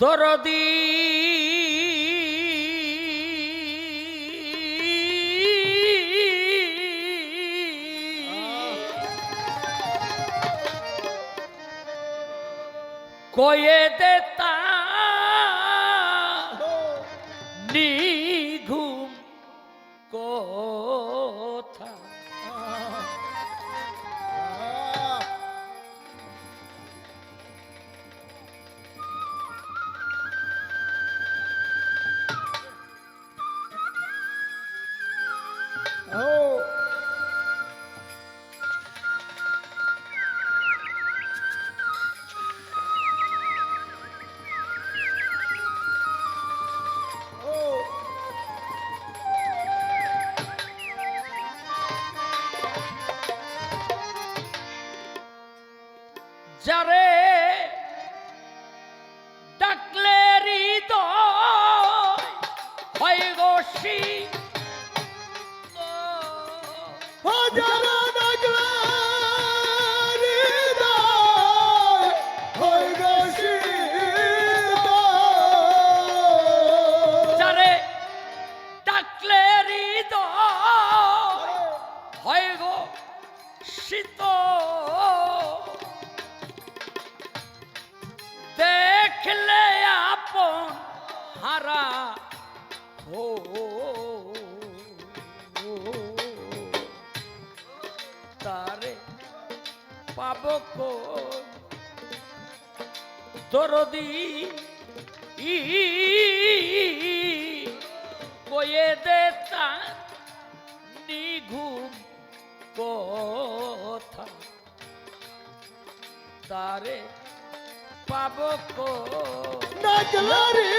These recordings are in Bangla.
দরদি। কয়ে দেতা নিঘুম শীত দেখলে আপন হারা হো। তারে পাব কোন দরদি ই কয়ে দে তার নিঘুম কথা। তারে পাব কোন আরে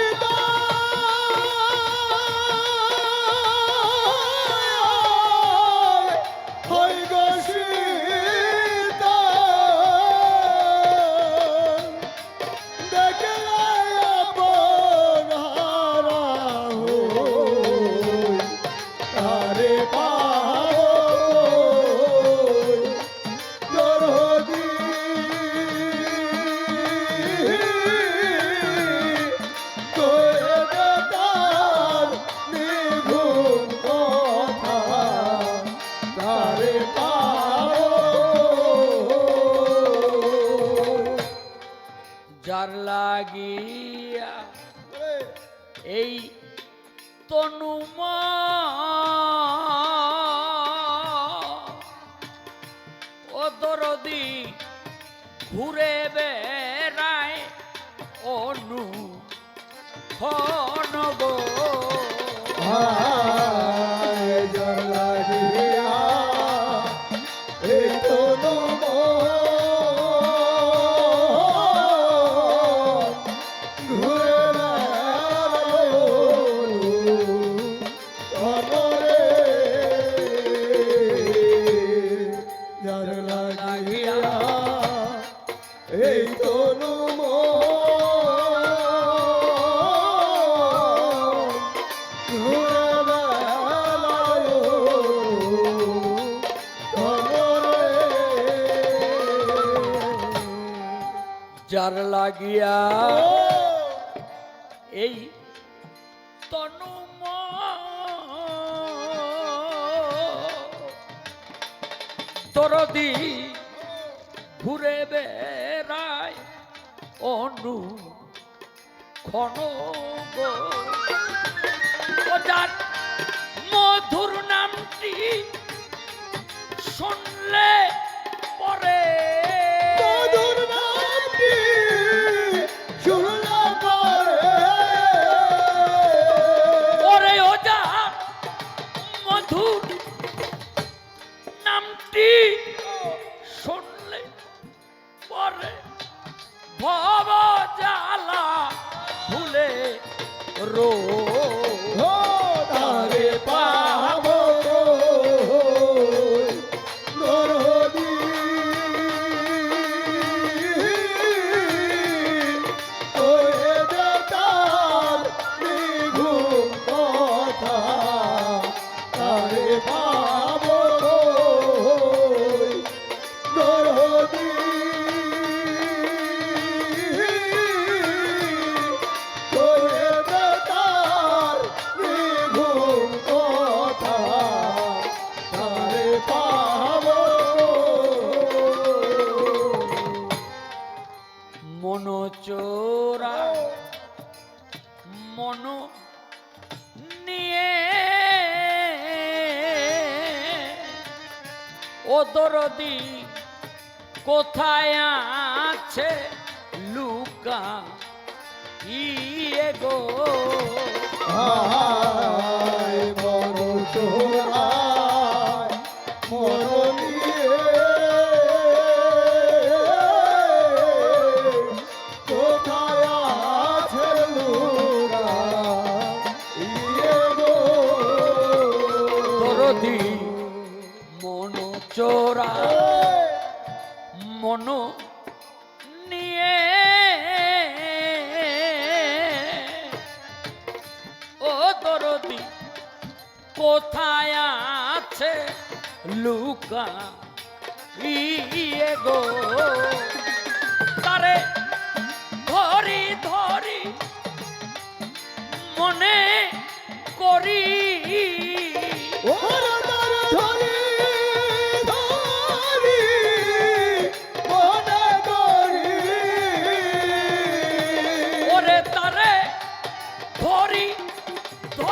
যার লাগিয়া এই তনুম ও দরদি ঘুরে বেড়ায় অনু খন গো। হায়। যার লাগিয়া। এই তনুম দরদি ঘুরে বেড়ায় অনু খন দরদি কোথায় আছে লুকা? ইয়ে গো মনো নিয়ে। ও দরদি, কোথায় আছে লুকা? ইয়ে গো। তারে ধরি ধরি মনে করি। ও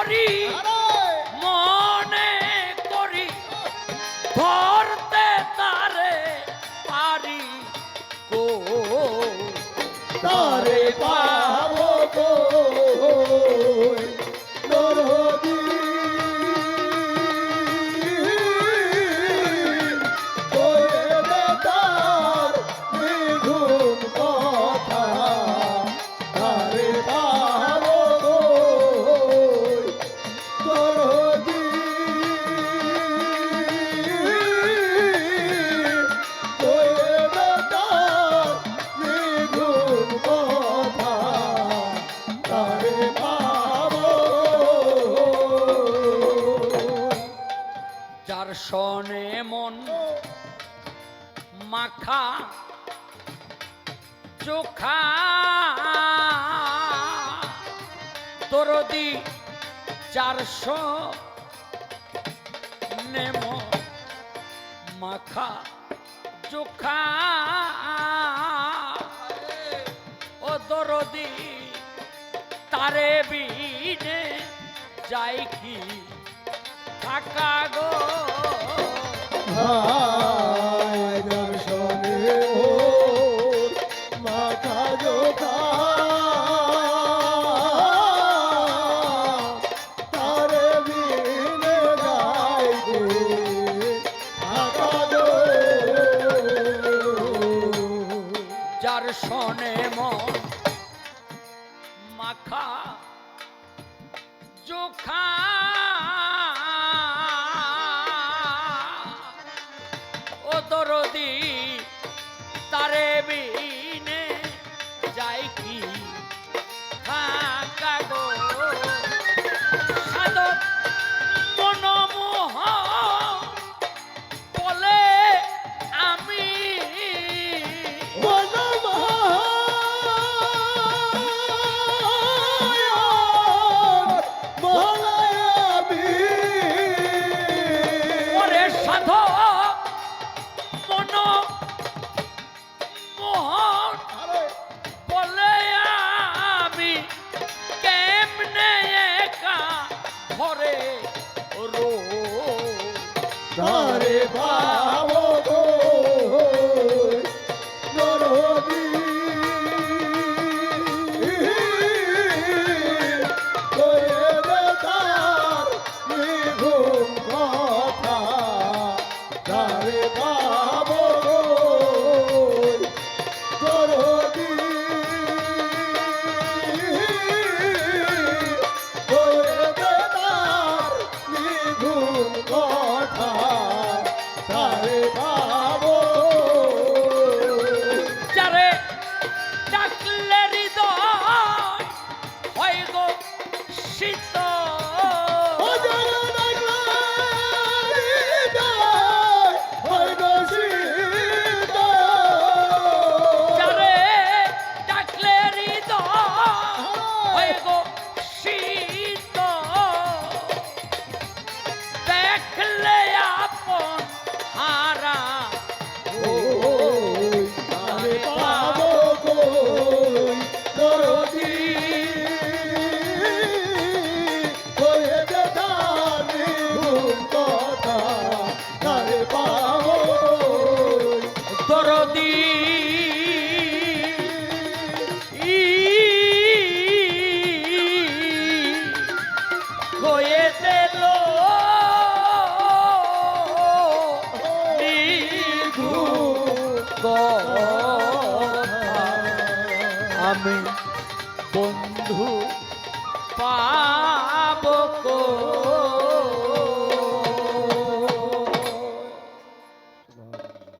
Johnny! দরদি চারশো নেম মাখা চোখা। ও দরদি তারে বিনে যাই কি থাকা গো। হ্যাঁ। তার শোনে মন মাখা জোখা 拳头啊！হয়ে আমি